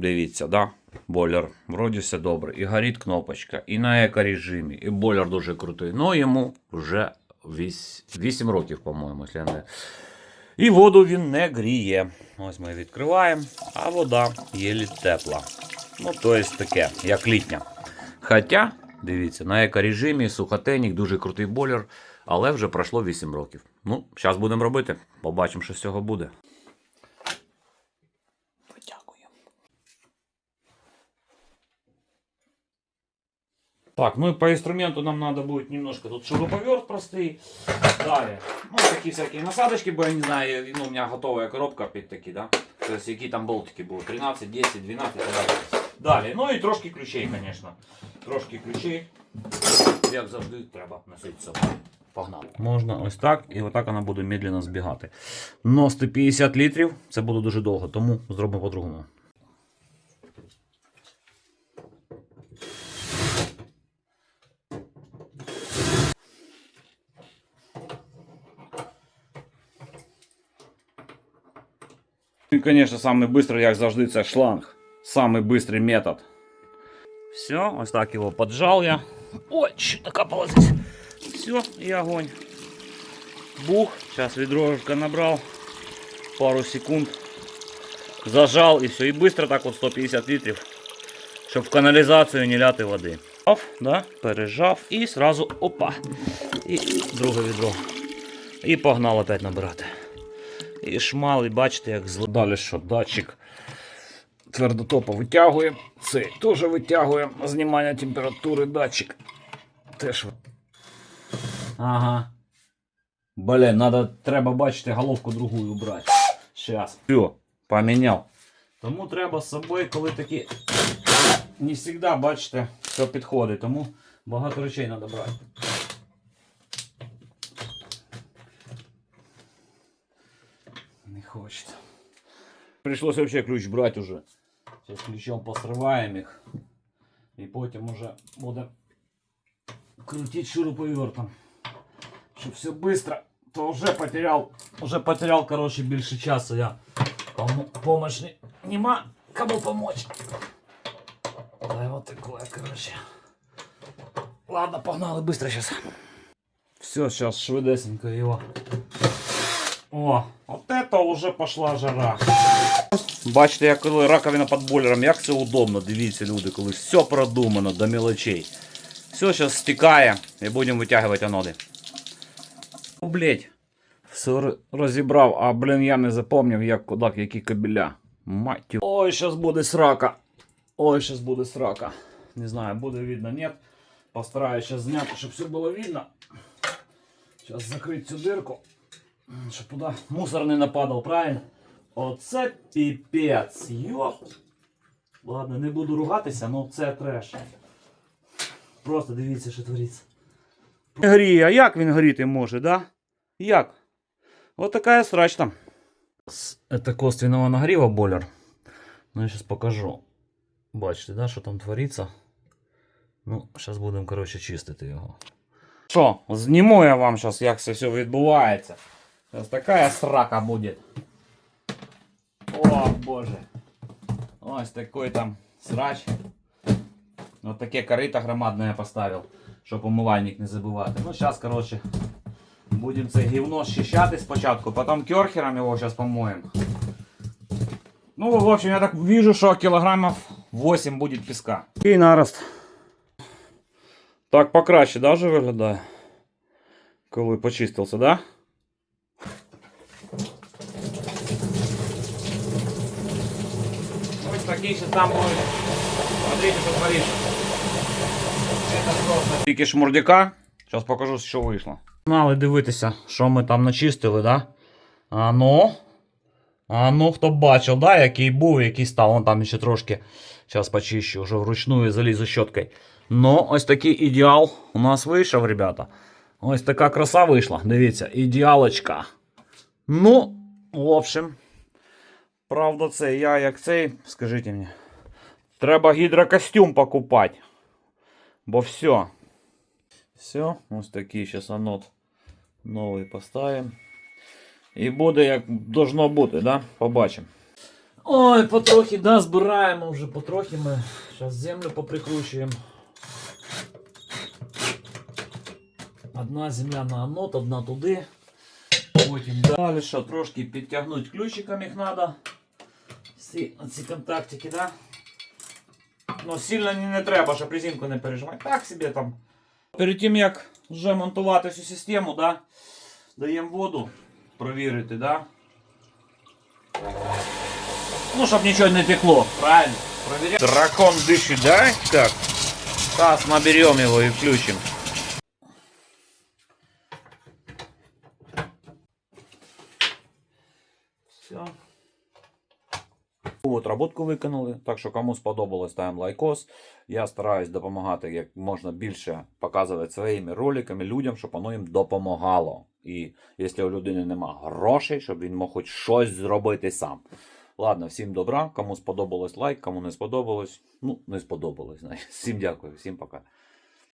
дивіться, да? бойлер, вроді все добре. І горить кнопочка, і на екорежимі, і бойлер дуже крутий. Ну йому вже 8 років, по-моєму, не. І воду він не гріє. Ось ми відкриваємо, а вода єлі тепла. Ну, то є таке, як літня. Хоча, дивіться, на екорежимі сухотенік, дуже крутий бойлер, але вже пройшло 8 років. Ну, зараз будемо робити. Побачимо, що з цього буде. Так, ну и по инструменту нам надо будет немножко тут шуруповерт простый. Далее. Ну, такие всякие насадочки, бо я не знаю, ну, у меня готовая коробка опять-таки, да. То есть, какие там болтики будут, 13, 10, 12 и так далі. Далі. Ну і трошки ключей, конечно. Трошки ключей. Як завжди, треба носити з. Погнали. Можна ось так, і отак вона буде медленно збігати. Но 150 літрів це буде дуже довго, тому зробимо по-другому. І, звісно, самий швидкий, як завжди, це шланг. Самий швидкий метод. Все, ось так його поджав я. Ой, чуть накапалось здесь. Все, и огонь. Бух. Сейчас ведрошко набрал. Пару секунд. Зажал и все. И быстро так вот 150 литров. Щоб в каналізацію не ляти води. Да, пережав і сразу опа. І друге відро. І погнав опять набирати. І шмал, і бачите, як зло. Далі що, датчик твердотопа витягує. Цей теж витягує. Знімання температури датчик. Теж. Ага. Блін, надо, треба бачити головку другую брати. Щас. Все, поміняв. Тому треба з собою, коли такі. Не завжди, бачите, все підходить, тому багато речей треба брати. Хочет. Пришлось вообще ключ брать уже. Сейчас ключом посрываем их. И потім уже будем крутить шуруповертом. Щоб все быстро, то уже потерял, уже потерял, короче, більше часу я. Помощь не, нема, кому помочь. Да вот такое, короче. Ладно, погнали быстро сейчас. Все, сейчас швидесенько его. О, от это уже пошла жара. Бачите, як коли раковина під бойлером, як це удобно. Дивіться, люди, коли все продумано до мелочей. Все зараз стікає і будемо витягувати аноди. О, блять. Все розібрав, а блін, я не запомнив, як куди, які кабеля. Мать. Ой, зараз буде срака. Ой, зараз буде срака. Не знаю, буде видно, нет. Постараюсь зняти, щоб все було видно. Зараз закрити цю дирку. Щоб туди мусор не нападав, правильно? Оце піпець. Йоп. Ладно, не буду ругатися, але це треш. Просто дивіться, що твориться. Гріє, а як він горіти може, да? Як? От така срач там. Это косвенного нагріва бойлер. Ну, я сейчас покажу. Бачите, да, що там твориться. Ну, зараз будемо, коротше, чистити його. Що, зніму я вам зараз, як це все відбувається. Зараз така срака буде. О, боже. Ось такой там срач. Вот таке корыто громадное я поставил, щоб умивальник не забувати. Ну, зараз, коротше, будемо це гівно щищати спочатку, потім керхером його зараз помоємо. Ну, в общем, я так вижу, що кілограмів 8 буде піска. І нарост. Так покраще, да, вже виглядає? Коли почистився, да? Ось такий ще там буде. Смотрите, що твориться. Тільки шмурдяка. Зараз покажу, що вийшло. Мали дивитися, що ми там начистили, да? А ну. А ну, хто бачив, да, який був, який став. Вон там ще трошки. Зараз почищу, вже вручную залізу щоткою. Ну, ось такий ідеал у нас вийшов, ребята. Ось така краса вийшла. Дивіться, ідеалочка. Ну, в общем. Правда, це я як цей, скажіть мені. Треба гідрокостюм покупати. Бо все. Все, ось такий зараз анод новий поставимо. І буде як должно бути, да? Побачимо. Ой, потрохи, да, збираємо вже потрохи ми. Зараз землю поприкручуємо. Одна земля на анод, одна туди. Потім далі трошки підтягнути ключиком їх треба. Ці, ці контактики, да? Ну, сильно не, треба, щоб резинку не пережимати. Так собі там. Перед тим як вже монтувати всю систему, да, даємо воду провірити, да? Ну, щоб нічого не текло, правильно? Проверяем. Дракон дышит, да? Как? Сейчас наберем его и включим. Все. От роботку виконали. Так що кому сподобалось, ставимо лайкос. Я стараюсь допомагати як можна більше показувати своїми роликами людям, щоб воно їм допомагало. І якщо у людини нема грошей, щоб він мог хоч щось зробити сам. Ладно, всім добра. Кому сподобалось лайк, кому не сподобалось. Ну, не сподобалось. знаєш. Всім дякую, всім пока.